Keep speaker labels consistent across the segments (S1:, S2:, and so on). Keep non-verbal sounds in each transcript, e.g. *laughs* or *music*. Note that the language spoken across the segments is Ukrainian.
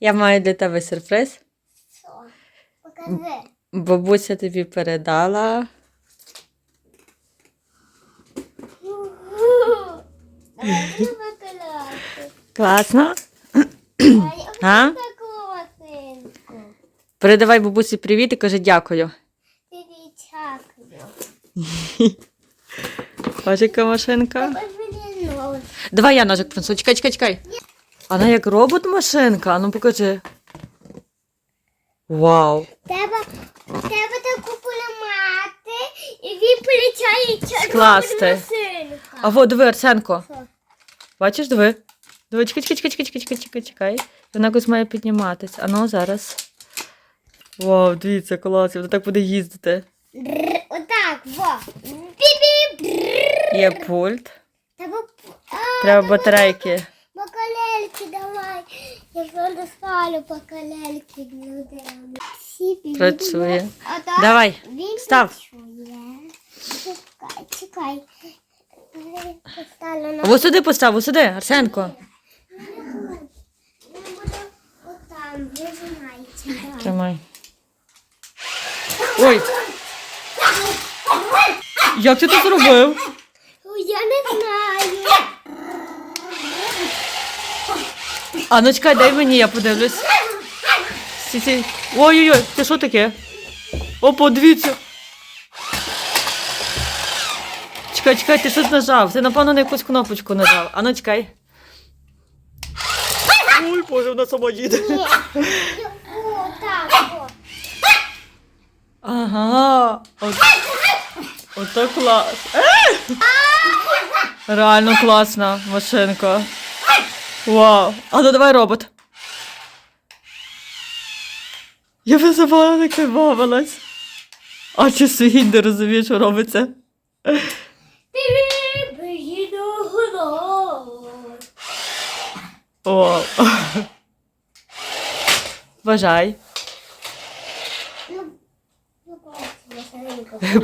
S1: Я маю для тебе сюрприз.
S2: Що? Покажи.
S1: Бабуся тобі передала. Класно.
S2: А.
S1: Передавай бабусі привіт і кажи дякую. *laughs* Ось машинка. Давай я ножик принесу. Чекай, чекай, чекай. Вона як робот-машинка. А Ну покажи. Вау.
S2: Треба, треба таку поламати, і він чорна
S1: Скласти.
S2: машинка.
S1: А во, диви, Арсенко.
S2: Що?
S1: Бачиш, диви. Диви, чекай, чекай, чекай, чекай, чекай, чекай, чекай. Вона якось має підніматись. А ну, зараз. Вау, дивіться, клас. Вона так буде їздити.
S2: Бррр, Отак, во. Бі-бі, бррр.
S1: Є пульт.
S2: Треба, а,
S1: Треба батарейки.
S2: Я вже доставлю бакалельки людям. Всі.
S1: Працює.
S2: А так
S1: Давай,
S2: він
S1: став.
S2: працює. Чекай, чекай. Поставлю на...
S1: Ось сюди постав, ось сюди, Арсенко.
S2: Отам. Давай.
S1: Тримай. Ой. Як ти це зробив?
S2: Ой, Я не знаю.
S1: А ну чекай, дай мені, я подивлюсь. Ой-ой-ой, це що таке? Опа, дивіться. Чекай, чекай, ти щось нажав. Ти, напевно, на якусь кнопочку нажав. А ну чекай. Ой, боже, вона сама їде.
S2: О, так, о.
S1: Ага. От, ото клас. Е! Реально класна машинка. Вау. А ну давай робот. Я би забавила не бавилась. А чи світ не розуміє, що робиться? Вау. Бажай.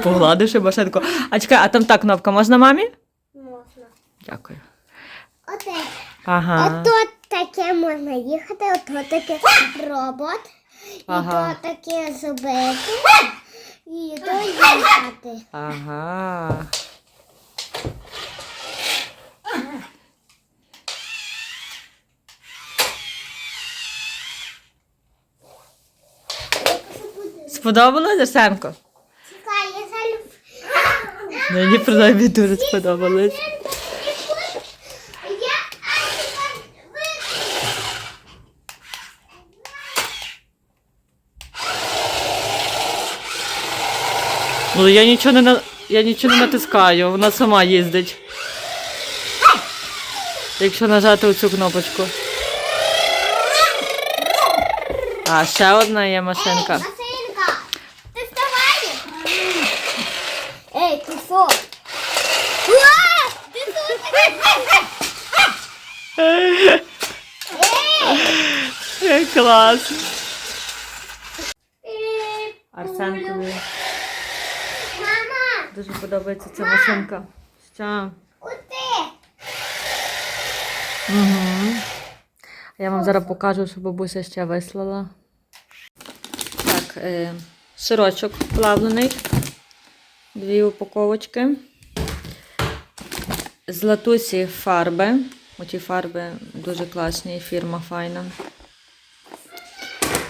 S1: Погладивши машинку. А чекай, а там та кнопка можна мамі?
S2: Можна.
S1: Дякую.
S2: Оте.
S1: Ага.
S2: Ото таке можна їхати, ото таке робот,
S1: Ага.
S2: і то таке зубити, і то їхати.
S1: Ага. Сподобалось, Арсенко?
S2: Чекай, я залю.
S1: Мені принаймні дуже сподобалось. Ну я нічого не на... я нічого не натискаю, вона сама їздить. Якщо нажати оцю кнопочку. А, ще одна є
S2: Ей,
S1: машинка.
S2: Ти вставай? Ей? Уа! Ти?
S1: Е, Клас.
S2: Ей,
S1: Арсенкові
S2: Мама,
S1: дуже подобається ця машинка. Що? Угу. Я вам зараз покажу, що бабуся ще вислала. Так, е, сирочок плавлений. Дві упаковочки. З латусі фарби. Оті фарби дуже класні, фірма файна.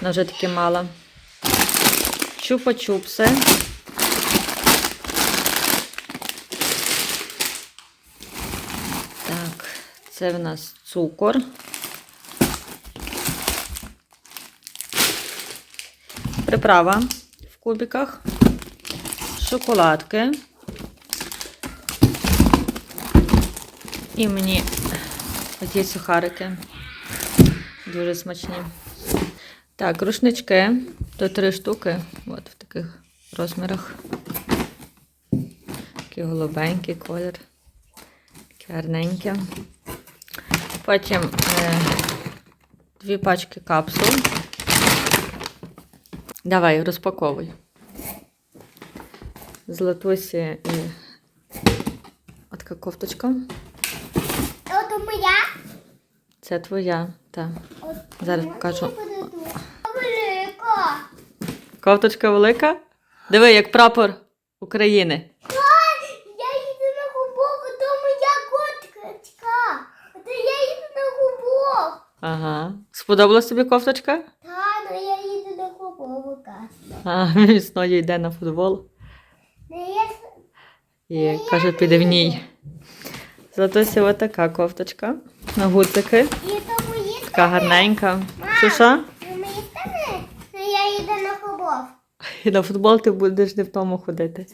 S1: Вона вже таки мала. Чупа-чупси. Так, це в нас цукор. Приправа в кубиках, шоколадки. І мені оті сухарики. Дуже смачні. Так, рушнички. То три штуки. От в таких розмірах. Такий голубенький колір. Таке гарненьке. Потім е, дві пачки капсул. Давай, розпаковуй. З латусі і от така кофточка.
S2: Ото моя?
S1: Це твоя, так. Зараз покажу.
S2: Велика.
S1: Кофточка велика. Диви, як прапор України.
S2: Я їду на губок, то моя котка. Це я їду на губок.
S1: Ага. Сподобалась тобі кофточка?
S2: Та, ну я їду на губок.
S1: А, *laughs* весною йде на футбол
S2: Не я
S1: і каже, піде в ній. Златусі отака кофточка. На гудзики.
S2: І то мої
S1: Така гарненька. Що що?
S2: Ну, мої стани. Ну, я їду на губок.
S1: І *laughs* на футбол ти будеш не в тому ходити.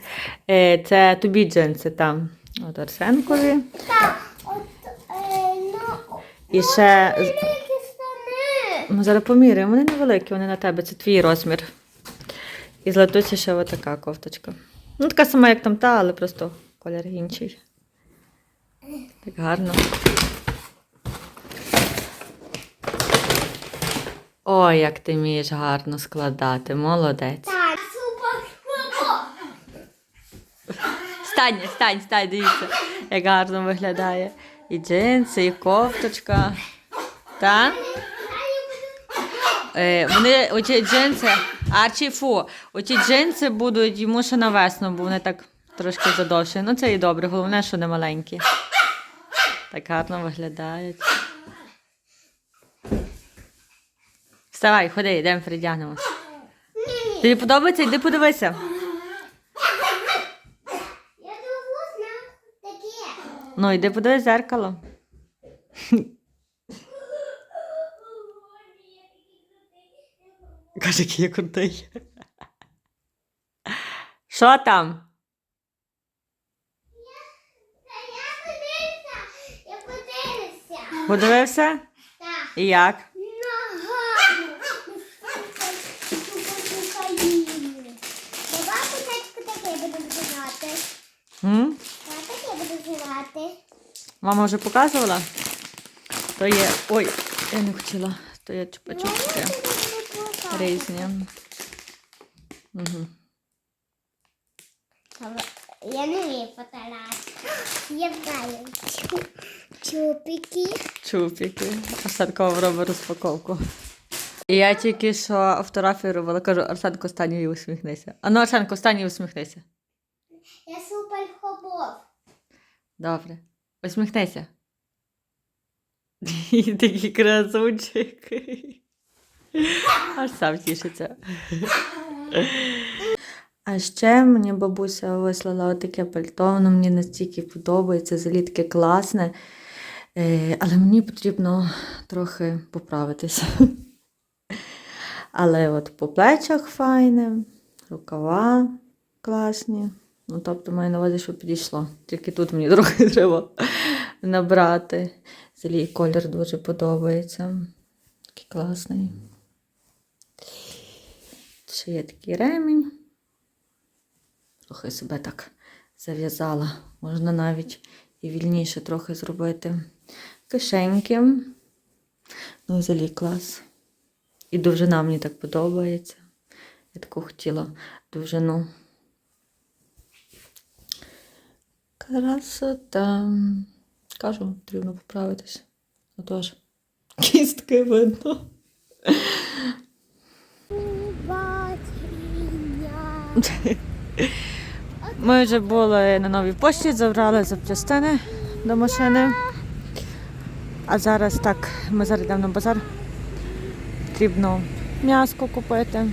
S1: Е, це тобі джинси там. От Арсенкові.
S2: Так, от, е, ну,
S1: І ще.
S2: великі стани.
S1: Ну, зараз поміряємо. Вони невеликі, вони на тебе, це твій розмір. І златусі ще отака кофточка. Ну, така сама, як там та, але просто колір інший. Так гарно. Ой, як ти вмієш гарно складати, молодець.
S2: Так.
S1: Стань, стань, стань, дивіться, як гарно виглядає. І джинси, і кофточка. Так? Е, вони, оті джинси, Арчі, фу, оті джинси будуть йому ще на весну, бо вони так трошки задовші. Ну це і добре, головне, що не маленькі. Так гарно виглядають. Вставай, ходи, йдемо передягнемо. Тобі подобається? Йди подивися.
S2: Я таке.
S1: Ну, йди подивись в зеркало. Каже, який я крутий. Що там?
S2: Я подивився. Подивився. Так.
S1: І як?
S2: Нога. Давай спочатку таке буду вживати.
S1: М?
S2: Я таке буду вживати.
S1: Мама вже показувала? То є. Ой, я не хотіла. То є чупа-чупси різні. Угу.
S2: Я не вмію потарати. Я знаю. Чу- Чупики.
S1: Чупіки. Арсенко робить розпаковку. І я тільки що фотографію кажу, Арсенко, встань і усміхнися. А ну, Арсенко, встань і усміхнися.
S2: Я супер хобов.
S1: Добре. Усміхнися. *laughs* Такий красунчик. Аж сам тішиться. А ще мені бабуся вислала таке пальто, воно мені настільки подобається, взагалі таке класне. Е, але мені потрібно трохи поправитися. Але от по плечах файне, рукава класні. Ну, тобто, маю на увазі, що підійшло. Тільки тут мені трохи треба набрати. Взагалі колір дуже подобається. Такий класний. Ще є такий ремінь. Трохи себе так зав'язала. Можна навіть і вільніше трохи зробити. Кишеньки. Ну, взагалі клас. І довжина мені так подобається. Я таку хотіла довжину. Красота. Кажу, потрібно поправитись. Отож. *laughs* Кістки видно. *laughs* Ми вже були на новій пошті, забрали запчастини до машини. А зараз так, ми зараз йдемо на базар. Потрібно м'яско купити.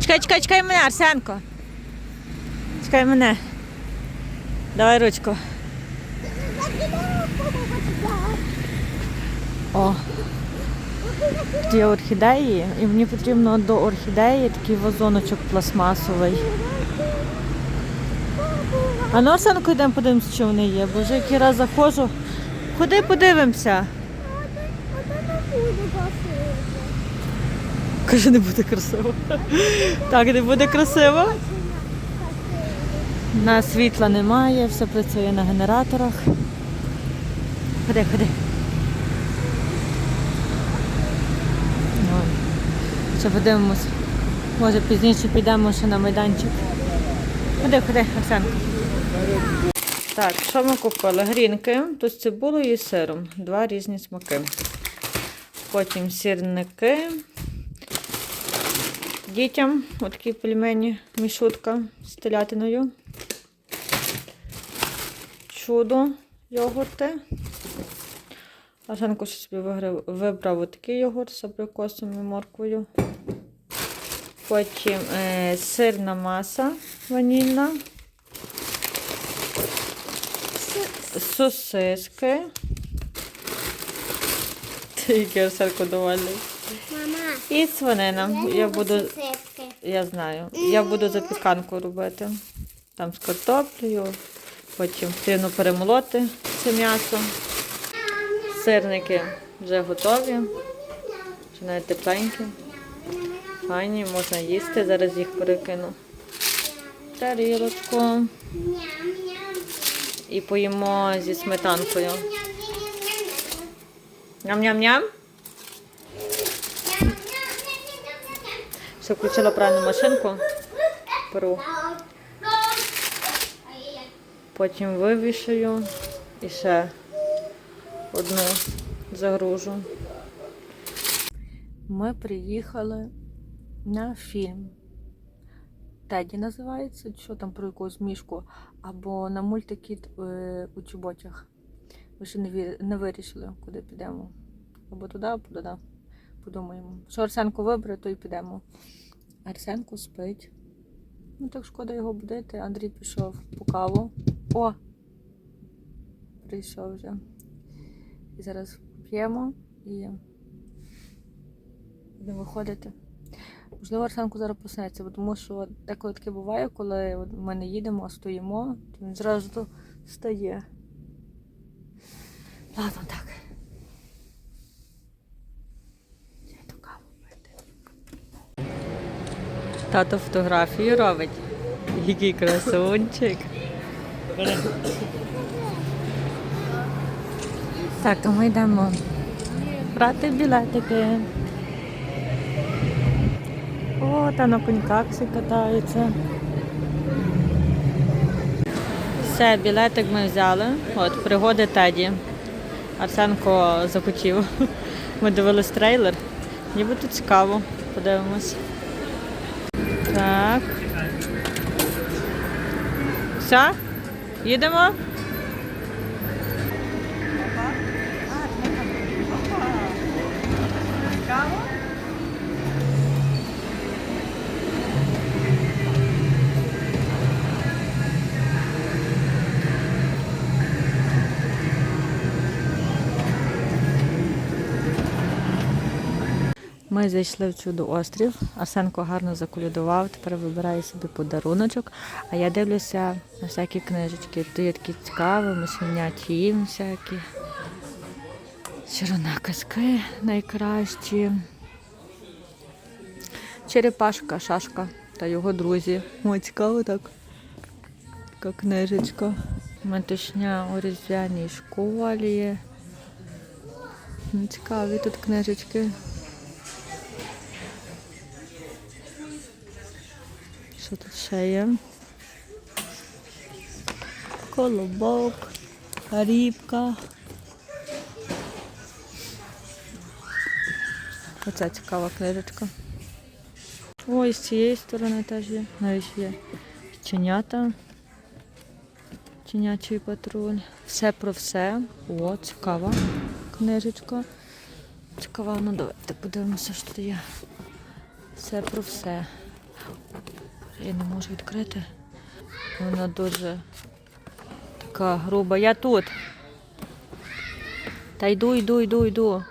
S1: Чекай, чекай, чекай мене, Арсенко. Чекай мене. Давай ручку. О. Є орхідеї, і мені потрібно до орхідеї такий вазоночок пластмасовий. А ну, Арсенко, йдемо подивимося, що вони є. Бо вже який раз заходжу. Ходи подивимося. Каже, не буде красиво. Так, не буде красиво. На світла немає, все працює на генераторах. Ходи, ходи. Ой. Ще подивимось. Може пізніше підемо ще на майданчик. Ходи, ходи, Арсенко. Так, що ми купили? Грінки, тут з цибулею і сиром. Два різні смаки. Потім сірники. Дітям отакі пельмені, мішутка з телятиною. Чудо йогурти. Ще собі вибрав отакий йогурт з абрикосом і морквою. Потім е, сирна маса ванільна. Сосиски. Тільки Арсенко довольний.
S2: Мама,
S1: І свинина. Я буду,
S2: сосиски.
S1: я знаю, я буду запіканку робити. Там з картоплею, потім потрібно перемолоти це м'ясо. Сирники вже готові, вже навіть тепленькі. Файні, можна їсти, зараз їх перекину. Тарілочку. І поїмо зі сметанкою.
S2: Ням-ням-ням-ням.
S1: Ще включила правильну машинку. Перу. Потім вивішую і ще одну загружу. Ми приїхали на фільм. Теді називається, що там про якусь мішку, або на мультики е, у чоботях. Ми ще не, не вирішили, куди підемо. Або туди, або туди. Подумаємо. Що Арсенко вибере, то й підемо. Арсенко спить. Ну так шкода його будити. Андрій пішов по каву. О! Прийшов вже. І зараз п'ємо і будемо виходити. Можливо, Арсенко зараз проснеться, бо тому що деколи таке буває, коли ми не їдемо, а стоїмо, то він зразу то встає. Ладно, так. Тато фотографію робить. Який красунчик. Так, а ми йдемо брати білетики. О, та на коньках всі катаються. Все, білетик ми взяли. От, пригоди Теді. Арсенко захотів. Ми дивились трейлер. Нібито цікаво. Подивимось. Так. Все? Їдемо? Ми зайшли в чудо острів. Арсенко гарно заколядував, тепер вибирає собі подаруночок. А я дивлюся на всякі книжечки. Тут є такі цікаві, мишеняті всякі. Червона казки найкращі. Черепашка, шашка та його друзі. О, цікаво так. Така книжечка. Метушня у різдвяній школі. Ну, Цікаві тут книжечки. Що тут ще є? Колобок, рібка. Оце цікава книжечка. Ой, з цієї сторони теж є. Навіть є чинята. Чинячий патруль. Все про все. О, цікава книжечка. Цікава, ну давайте подивимося, що тут є. Все про все. Я не можу відкрити. Вона дуже така груба. Я тут. Та йду, йду, йду, йду.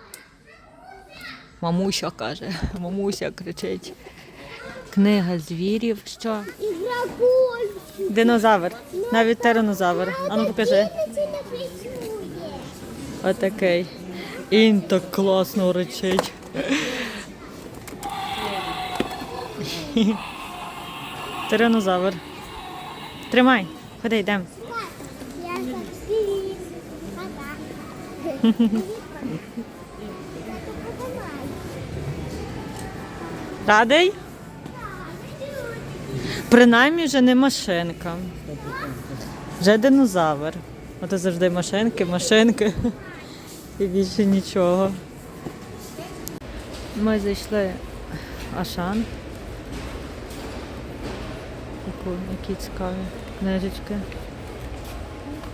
S1: Мамуся каже, *laughs* мамуся кричить. Книга звірів. Що? Динозавр. Навіть тиранозавр. А ну покажи. Отакий. І він так класно речить. *laughs* Тиранозавр. Тримай. Ходи, йдемо. Радий? Принаймні вже не машинка. Вже динозавр. Ото завжди машинки, машинки. І більше нічого. Ми зайшли Ашан. Яку, які цікаві книжечки.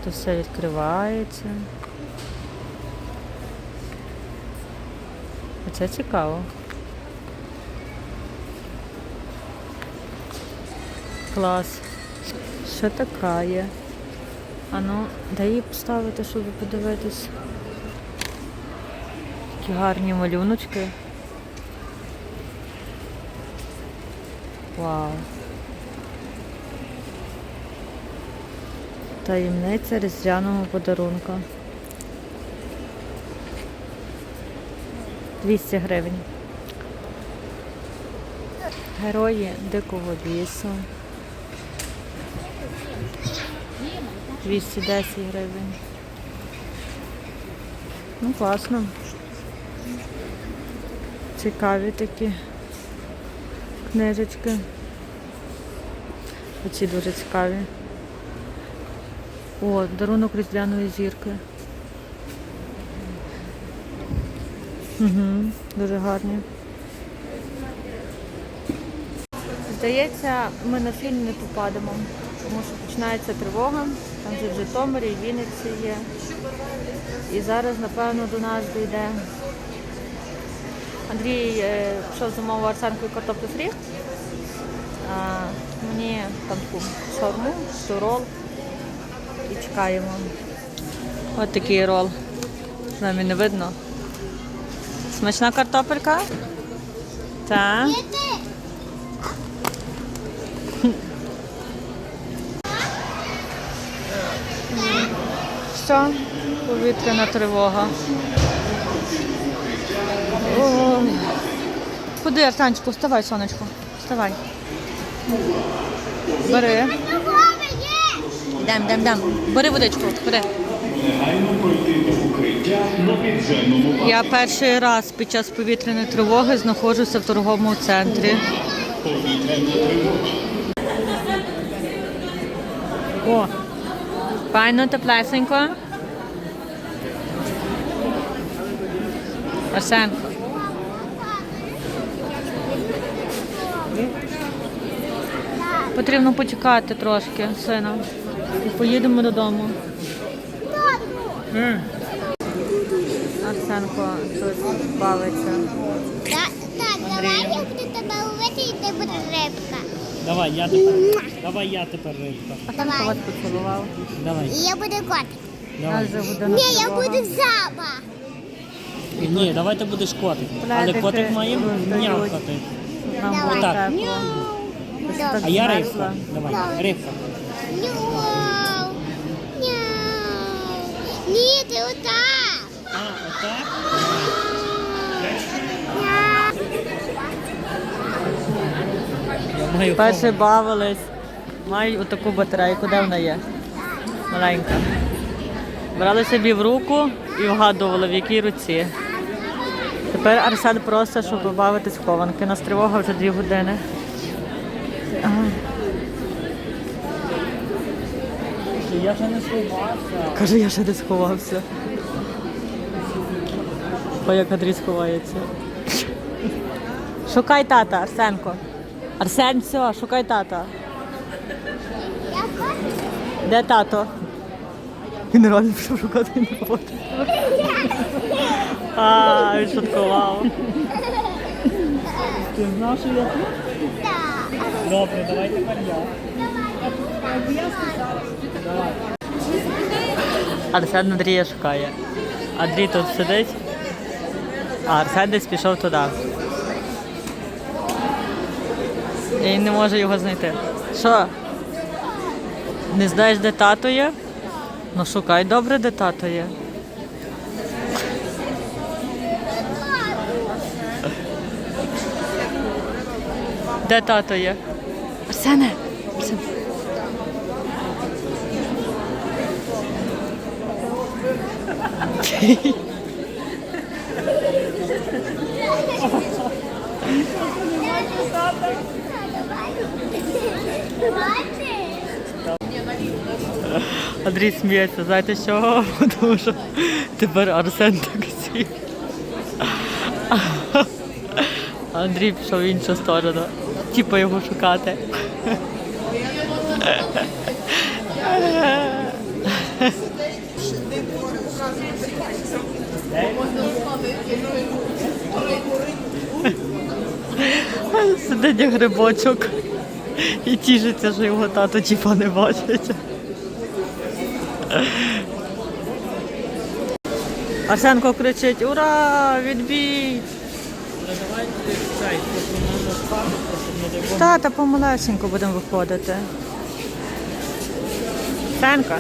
S1: Тут все відкривається. Оце цікаво. Клас. Що така є? А ну, де її поставити, щоб подивитись? Такі гарні малюночки. Вау. Таємниця різдвяного подарунка. 200 гривень. Герої дикого лісу. 210 гривень. Ну, класно. Цікаві такі книжечки. Оці дуже цікаві. О, дарунок різдвяної зірки. Угу, дуже гарні. Здається, ми на фільм не попадемо, тому що починається тривога, там же в Житомирі, і Вінниці є. І зараз, напевно, до нас дійде. Андрій е, пішов замовив арсенку і картоплю фрі. А мені там таку шаурму, що рол. І чекаємо. Ось такий рол. З нами не видно. Смачна картопелька? Так. Що? Повітряна тривога. Ой. Куди, Арсанчику? Вставай, сонечко. Вставай. Бери. Йдем, йдем, йдем. Бери водичку, бери. Я перший раз під час повітряної тривоги знаходжуся в торговому центрі. О, файно теплесенько. Арсен. Потрібно почекати трошки, сина. І поїдемо додому. Арсенко тут бавиться.
S2: Так, так, давай я буду тебе ловити і ти будеш рибка.
S3: Давай, я тепер. Давай я тепер рибка.
S1: Там вас поцілував.
S3: Давай.
S2: І я буду котик.
S3: Давай.
S2: Ні, я буду жаба.
S3: Ні, давай ти будеш котик. Але
S1: Пледики
S3: котик має нявкати.
S1: Нам
S2: Давай. Добре.
S3: А я рибка. Давай, рибка.
S2: Ні, ти отак.
S3: А, отак? Маю
S1: Перше бавились. Маю отаку батарейку, де вона є? Маленька. Брали собі в руку і вгадували, в якій руці. Тепер Арсен просить, щоб бавитись в хованки. Нас тривога вже дві години. Ага.
S3: Я ще не сховався.
S1: Каже, я ще не сховався. Ой, як Андрій сховається. Шукай тата, Арсенко. Арсен, все, шукай тата. Де тато? Він реально пішов шукати не роботи. А, він шуткував.
S3: Ти знав, що я тут?
S2: Так.
S3: Добре, давай тепер я.
S1: Арсен Андрія шукає. Андрій тут сидить, а Арсен десь пішов туди. І не може його знайти. Що? Не знаєш, де тато є? Ну шукай добре, де тато є. Де тато є? Арсене! Арсен.
S2: Бачиш?
S1: Андрій сміється, знаєте що? *laughs* Тому що тепер Арсен так сів. Андрій пішов в іншу сторону. Типа його шукати. Як грибочок і тішиться, що його тато типа не бачить. Арсенко кричить: Ура! Відбій! Тата помалесенько будемо виходити. Сенка.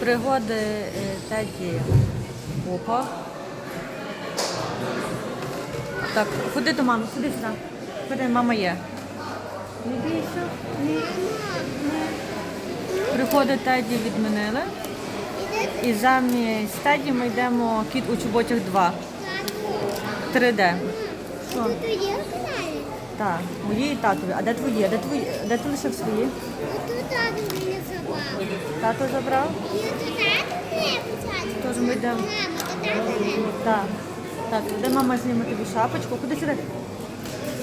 S1: Пригоди е, Теді Опа. Так, ходи до мами, ходи сюди. Ходи, мама є. Пригоди Теді відмінили. І замість Теді ми йдемо кіт у чоботях 2. 3D. Що? Так, мої і татові. А де твої? А де твої? Де ти лишив свої?
S2: Тут тато мене забрав.
S1: Тож ми йдемо. Так. Так, де мама зніме тобі шапочку? Куди сюди?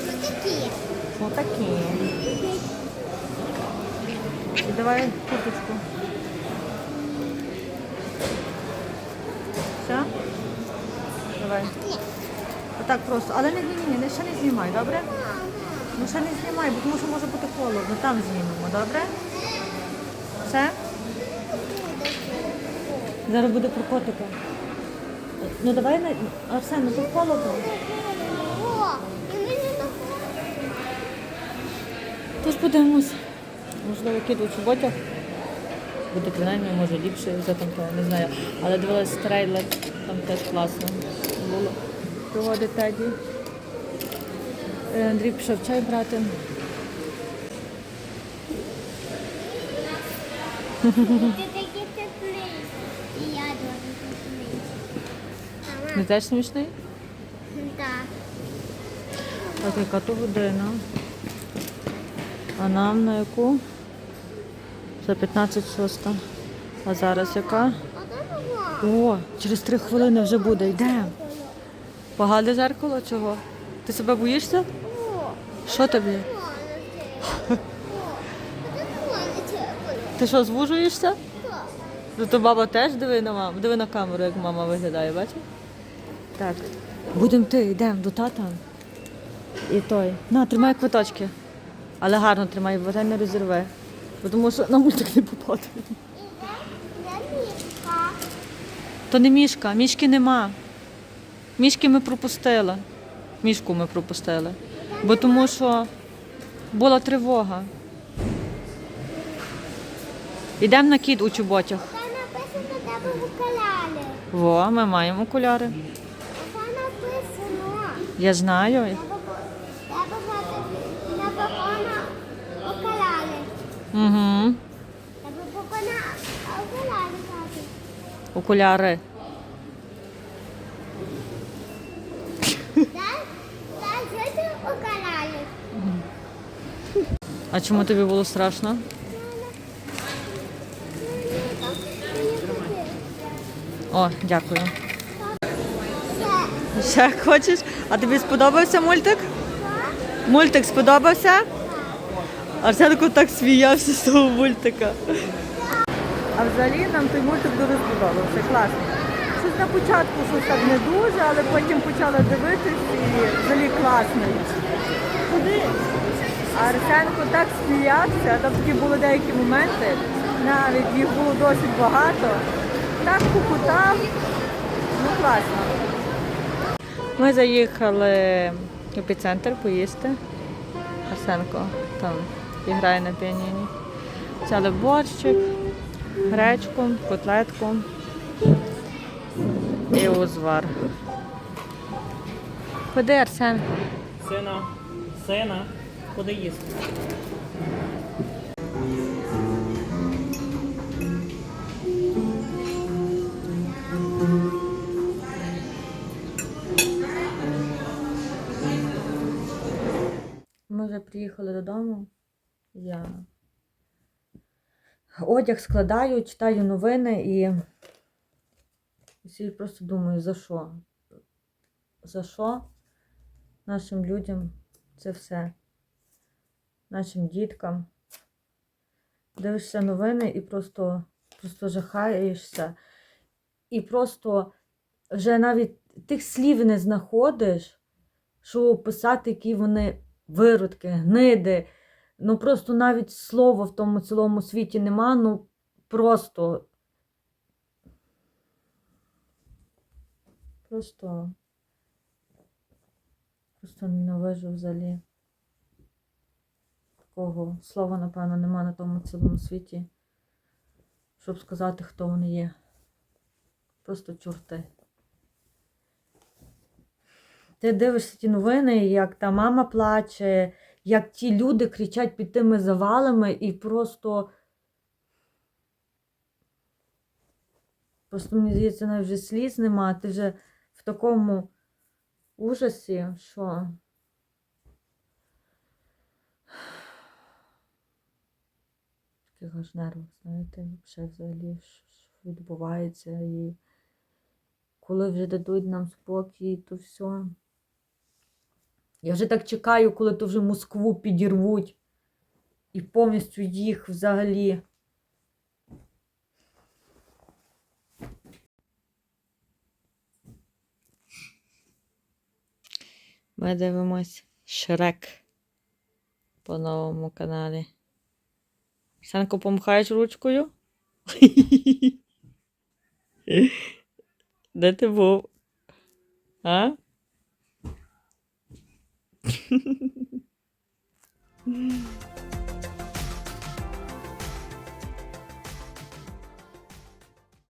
S2: Ось такі.
S1: Отакі. І давай курточку. Все? Давай. Отак просто. Але не, ні, ні, ще не знімай, добре? Ну ще не знімай, бо тому що може бути холодно. Там знімемо, добре? Все? Зараз буде про котика. Ну давай на Арсен, ну тут холодно. Тож подивимось. Можливо, кіт у чоботях. Буде принаймні, може ліпше за там того, не знаю. Але дивилась трейлер, там теж класно було. Проводить Теді. Е, Андрій пішов чай брати. *laughs*
S2: Ти такий теплий. І я дуже теплий.
S1: Не теж смішний?
S2: так.
S1: Так, яка то година? А нам на яку? За 15 шоста. А зараз яка? О, через три хвилини вже буде. Йдемо. Погане зеркало чого? Ти себе боїшся? Що тобі? Ти що, звужуєшся?
S2: Так.
S1: Ну то баба теж диви на маму. Диви на камеру, як мама виглядає, бачиш? Так. Будемо ти, йдемо до тата. І той. На, тримай квиточки. Але гарно тримай, бо не розірве. Бо Тому що на мультик не попаде.
S2: Де, де?
S1: То не мішка, мішки нема. Мішки ми пропустили. Мішку ми пропустили. Бо тому що була тривога. Йдемо на кіт у чоботях.
S2: Там написано тебе в окулярі.
S1: Во, ми маємо окуляри. Я знаю. Угу.
S2: Окуляри.
S1: А чому тобі було страшно? О, дякую. Ще хочеш? А тобі сподобався мультик? Мультик сподобався? Арсенко так сміявся з того мультика. А взагалі нам той мультик дуже сподобався. Класно. Щось на початку щось так не дуже, але потім почали дивитись і взагалі класний. Куди? Арсенко так сміявся, там такі були деякі моменти, навіть їх було досить багато. Так кукутав. Ну класно. Ми заїхали в епіцентр поїсти. Арсенко там грає на піаніні. Взяли борщик, гречку, котлетку і узвар. Ходи, Арсен.
S3: Сина, сина, куди їсти?
S1: Приїхали додому. Я одяг складаю, читаю новини і, і собі просто думаю, за що? За що нашим людям це все? Нашим діткам. Дивишся новини і просто, просто жахаєшся. І просто вже навіть тих слів не знаходиш, що описати, які вони виродки, гниди. Ну просто навіть слова в тому цілому світі нема, ну просто. Просто. Просто ненавижу взагалі. Такого слова, напевно, нема на тому цілому світі, щоб сказати, хто вони є. Просто чорти. Ти дивишся ті новини, як та мама плаче, як ті люди кричать під тими завалами і просто. Просто мені здається, навіть вже сліз нема, ти вже в такому ужасі, що. Таких аж нервах, знаєте, взагалі що відбувається. І коли вже дадуть нам спокій, то все. Я вже так чекаю, коли то вже Москву підірвуть і повністю їх взагалі. Ми дивимось Шрек по новому каналі. Санко, помахаєш ручкою? *laughs* Де ти був? А? Mm-hmm. *laughs*